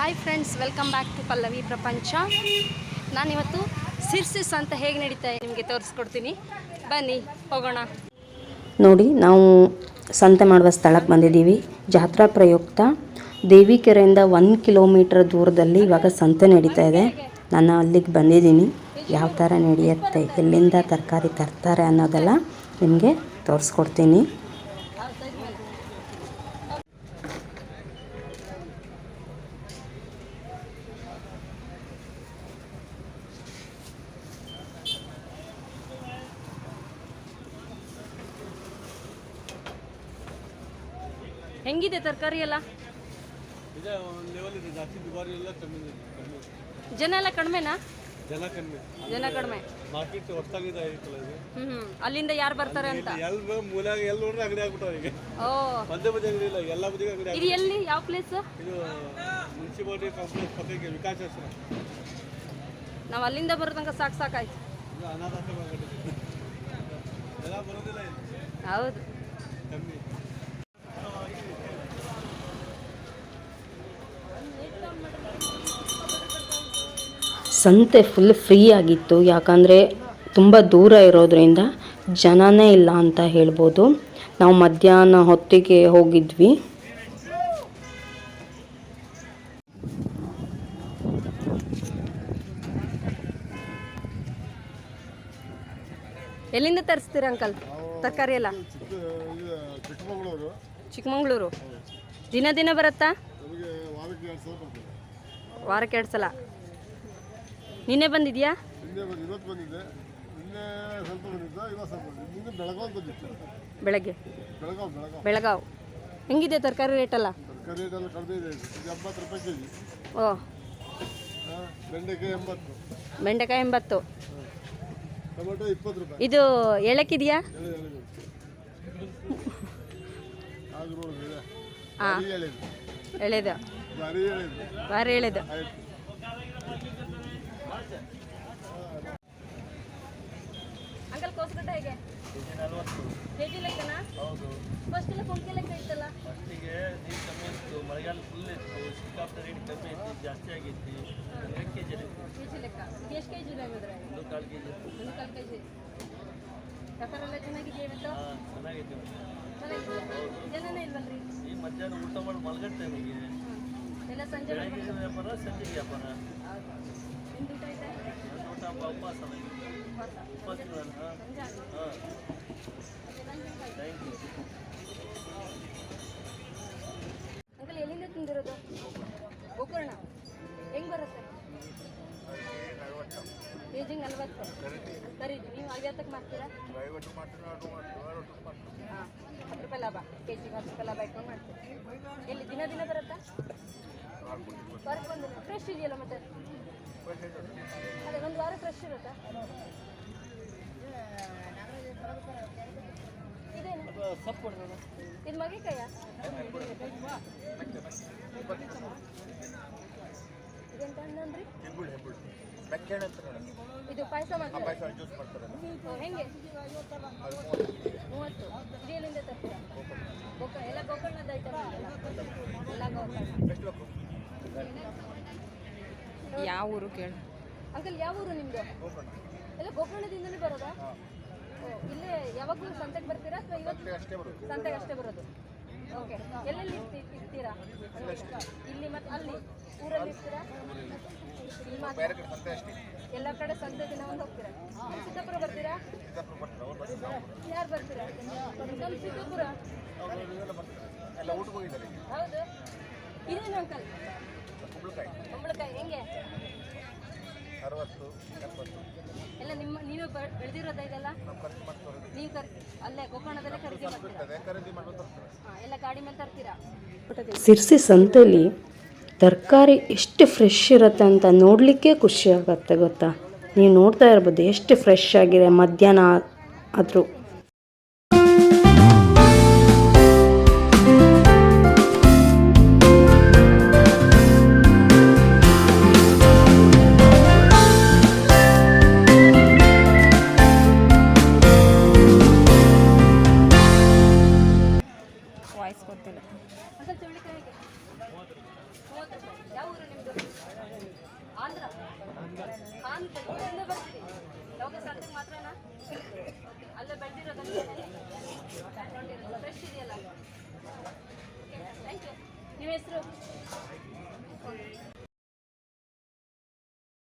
Hi friends welcome back to Pallavi Prapancha ನಾನಿವತ್ತು ಸಿರ್ಸಿಸ್ ಅಂತ ಹೇಗೆ ನಡೀತಾ ನಿಮಗೆ ತೋರಿಸ್ಕೊಡ್ತೀನಿ. ಬನ್ನಿ, ಹೋಗೋಣ. ನೋಡಿ, ನಾವು ಸಂತೆ ಮಾಡುವ ಸ್ಥಳಕ್ಕೆ ಬಂದಿದ್ದೀವಿ. ಜಾತ್ರಾ ಪ್ರಯುಕ್ತ ದೇವಿಕೆರೆಯಿಂದ ಒನ್ ಕಿಲೋಮೀಟರ್ ದೂರದಲ್ಲಿ ಇವಾಗ ಸಂತೆ ನಡೀತಾ ಇದೆ. ನಾನು ಅಲ್ಲಿಗೆ ಬಂದಿದ್ದೀನಿ. ಯಾವ ಥರ ನಡೆಯುತ್ತೆ, ಎಲ್ಲಿಂದ ತರಕಾರಿ ತರ್ತಾರೆ ಅನ್ನೋದೆಲ್ಲ ನಿಮಗೆ ತೋರಿಸ್ಕೊಡ್ತೀನಿ. ಹೆಂಗಿದೆ ತರಕಾರಿ ಎಲ್ಲ? ಇದೆ ಒಂದು ಲೆವೆಲ್ ಇದೆ. ಜಾಸ್ತಿ ದುಬಾರಿ ಎಲ್ಲ ಕಮ್ಮಿ ಕಮ್ಮಿ ಜನ ಎಲ್ಲ ಕಡಿಮೆನಾ? ಜನ ಕಡಿಮೆ ಜನ ಕಡಿಮೆ. ಮಾರ್ಕೆಟ್ ಹೊರತಾಗಿದೆ ಹ್ಮ್ ಅಲ್ಲಿಂದ ಯಾರು ಬರ್ತಾರೆ ಅಂತ? ಎಲ್ಲಿ ಮೂಲಾಗ ಎಲ್ಲಿ ನೋಡ್ರೆ ಅಂಗಡಿ ಆಗ್ಬಿಟ್ಟಾವ ಈಗ. ಓ. ಮಧ್ಯ ಮಧ್ಯ ಅಂಗಡಿ ಇಲ್ಲ ಎಲ್ಲ ಬದಿಗೆ ಅಂಗಡಿ ಇದು ಎಲ್ಲಿ? ಯಾವ ಪ್ಲೇಸ್ ಇದು ಮುನ್ಸಿಪಾಲಿಟಿ ಕಾಂಪ್ಲೆಕ್ಸ್ ಪಕ್ಕಕ್ಕೆ ವಿಕಾಸ ಹೆಸರು ನಾವು ಅಲ್ಲಿಂದ ಬರೋ ತನಕ ಸಾಕು ಸಾಕಾಯ್ತು. ಅನಾಥ ಎಲ್ಲ ಬರೋದಿಲ್ಲ ಹೌದು. ಕಮ್ಮಿ. ಸಂತೆ ಫುಲ್ ಫ್ರೀ ಆಗಿತ್ತು. ಯಾಕಂದರೆ ತುಂಬ ದೂರ ಇರೋದ್ರಿಂದ ಜನನೇ ಇಲ್ಲ ಅಂತ ಹೇಳ್ಬೋದು. ನಾವು ಮಧ್ಯಾಹ್ನ ಹೊತ್ತಿಗೆ ಹೋಗಿದ್ವಿ. ಎಲ್ಲಿಂದ ತರಿಸ್ತೀರ ಅಂಕಲ್? ತರಕಾರಿ ಎಲ್ಲ? ಚಿಕ್ಕಮಗಳೂರು. ಚಿಕ್ಕಮಂಗ್ಳೂರು? ದಿನ ದಿನ ಬರುತ್ತಾ? ವಾರಕ್ಕೆ ಎರಡು ಸಲ? ನಿನ್ನೆ ಬಂದಿದ್ಯಾ? ನಿನ್ನೆ ಬಂದು ಇವತ್ತು ಬಂದಿದ್ದೆ. ನಿನ್ನೆ ಸ್ವಲ್ಪ ಬಂದಿದ್ದ ಇವತ್ತು ಸ್ವಲ್ಪ ಬಂದಿದ್ದೆ. ನಿನ್ನೆ ಬೆಳಗಾವ್ ಬಂದಿತ್ತು. ಬೆಳಗ್ಗೆ? ಬೆಳಗಾವ್ ಬೆಳಗಾವ್. ಬೆಳಗಾವ್. ಹೆಂಗಿದೆ ತರಕಾರಿ ರೇಟ್ ಅಲ್ಲ ತರಕಾರಿ ರೇಟ್ ಎಲ್ಲ ಕಡಿಮೆ ಇದೆ ಇದು ಎಂಬತ್ತು ರೂಪಾಯಿ ಕೆ ಜಿ ಓ ಬೆಂಡೆಕಾಯಿ ಎಂಬತ್ತು. ಬೆಂಡೆಕಾಯಿ ಎಂಬತ್ತು. ಟೊಮೆಟೊ ಇಪ್ಪತ್ತು ರೂಪಾಯಿ. ಇದು ಇದೆ. ಹಾಂ ಎಳೆದು. ಭಾರಿ ಎಳೆದು. ಭಾರಿ ಎಳೆದು ಆಯ್ತು ಅಂಕಲ್ ಕೆ ಜಿ ಲೆಕ್ಕನಾ? ಹೌದು. ಫಸ್ಟ್ ಎಲ್ಲ ಕುಂಕೆ ಲೆಕ್ಕ ಇತ್ತಲ್ಲ? ಫಸ್ಟಿಗೆ ನೀರು ಕಮ್ಮಿ ಇತ್ತು ಮಳೆಗಾಲ ಫುಲ್ ಇತ್ತು ಸಿಕ್ಕಾಪಟ್ಟೆ ರೇಟ್ ಕಮ್ಮಿ ಇತ್ತು ಜಾಸ್ತಿ ಆಗಿತ್ತು. ಎರಡು ಕೆ ಜಿ ಕೆ ಜಿ ಲೆಕ್ಕ. ಎಷ್ಟು ಕೆ ಜಿ ಹಾಗಾದ್ರೆ ಒಂದು ಕಾಲು ಕೆ ಜಿ ಒಂದು ಕಾಲು ಕೆ ಜಿ ವ್ಯಾಪಾರ ಎಲ್ಲ ಚೆನ್ನಾಗಿದೆ ಇವತ್ತು? ಚೆನ್ನಾಗಿದೆ ಜನನೇ ಇಲ್ವಲ್ರಿ? ಈ ಮಧ್ಯಾಹ್ನ ಊಟ ಮಾಡಿ ಮಲಗೋ ಟೈಮಿಗೆ ಎಲ್ಲ ಸಂಜೆ ವ್ಯಾಪಾರ ಸಂಜೆಗೆ ವ್ಯಾಪಾರ. ನಿಮ್ದು ಊಟ ನನ್ನ ಊಟ ಹಬ್ಬ ಉಪವಾಸ ಅಂಕಲ್, ಎಲ್ಲಿಂದ ತಿಂದಿರೋದು? ಗೋಕರ್ಣ. ಹೆಂಗ್ ಬರುತ್ತೆ? ಏಜಿಂಗ್ ನಲ್ವತ್ತು. ಸರಿ ನೀವು ಐವತ್ತಕ್ಕೆ ಮಾಡ್ತೀರಾ? ಹಾಂ, ಹತ್ತು ರೂಪಾಯಿ ಲಾಭ. ಕೆ ಜಿಗೆ ಹತ್ತು ರೂಪಾಯಿ ಲಾಭ ಇಟ್ಕೊಂಡು ಮಾಡ್ತೀವಿ ಎಲ್ಲಿ ದಿನ ದಿನ ಬರುತ್ತಾ? ವಾರಕ್ಕೆ ಒಂದು ಫ್ರೆಶ್ ಇದೆಯಲ್ಲ ಮತ್ತೆ? ಅದೇ, ಒಂದು ವಾರ ಫ್ರೆಶ್ ಇರುತ್ತಾ? ಇದು ಇದೆಂತ ಇದು ಪಾಯಸ ಮಾಡ್ತಾರೆ. ಓ, ಹೆಂಗೆ? ಮೂವತ್ತು. ತರ್ತೀರಾ? ಎಲ್ಲ ಗೋಕರ್ಣದ ಐಟಮ್ ಎಲ್ಲ ಗೋಕರ್ಣ. ಯಾವ ಊರು ಕೇಳು. ಅಂಕಲ್ ಯಾವ ಊರು ನಿಮ್ಮದು ಎಲ್ಲ ಗೋಕರ್ಣದಿಂದಲೇ ಬರೋದಾ? ಇಲ್ಲೇ ಯಾವಾಗಲೂ ಸಂತೆಗೆ ಬರ್ತೀರಾ ಅಥವಾ ಇವತ್ತು ಸಂತೆಗೆ ಅಷ್ಟೇ ಬರೋದು. ಓಕೆ ಎಲ್ಲೆಲ್ಲಿ ಇರ್ತಿ- ಇರ್ತೀರಾ? ಇಲ್ಲಿ ಮತ್ತು ಅಲ್ಲಿ? ಊರಲ್ಲಿ ಇರ್ತೀರಾ? ಇಲ್ಲಿ ಮಾತ್ರ? ಎಲ್ಲ ಕಡೆ ಸಂತೆ ದಿನ ಒಂದು ಹೋಗ್ತೀರಾ? ಸಿದ್ದಾಪುರ ಬರ್ತೀರಾ? ಯಾರು ಬರ್ತೀರಾ? ನಮ್ಮ ಸಿದ್ದಾಪುರ. ಎಲ್ಲ ಊಟಕ್ಕೆ ಹೋಗಿದ್ದಾರೆ ಹೌದು. ಇದೇನು ಅಂಕಲ್ ಕುಂಬಳಕಾಯಿ. ಹೆಂಗೆ? ಅರವತ್ತು ಎಪ್ಪತ್ತು. ಎಲ್ಲ ನಿಮ್ಮ ನೀವೇ ಬೆ- ಬೆಳೆದಿರೋದಾ ಇದೆಲ್ಲ? ಖರ್ಚು ಮಾಡ್ತಾರೆ ನೀವು ಕರ್ ಅಲ್ಲೇ ಗೋಕರ್ಣದಲ್ಲೇ ಖರೀದಿ ಮಾಡ್ತೀರಾ? ಖರೀದಿ ಮಾಡ್ಬೇಕು ಹಾಂ ಎಲ್ಲ ಗಾಡಿ ಮೇಲೆ ತರ್ತೀರಾ? ಸಿರ್ಸಿ ಸಂತೆಲಿ ತರಕಾರಿ ಎಷ್ಟು ಫ್ರೆಶ್ ಇರುತ್ತೆ ಅಂತ ನೋಡಲಿಕ್ಕೆ ಖುಷಿ ಆಗುತ್ತೆ ಗೊತ್ತಾ? ನೀವು ನೋಡ್ತಾ ಇರ್ಬೋದು ಎಷ್ಟು ಫ್ರೆಶ್ ಆಗಿದೆ ಮಧ್ಯಾಹ್ನ ಆದರೂ. ನಿಮ್ಮ ಹೆಸರು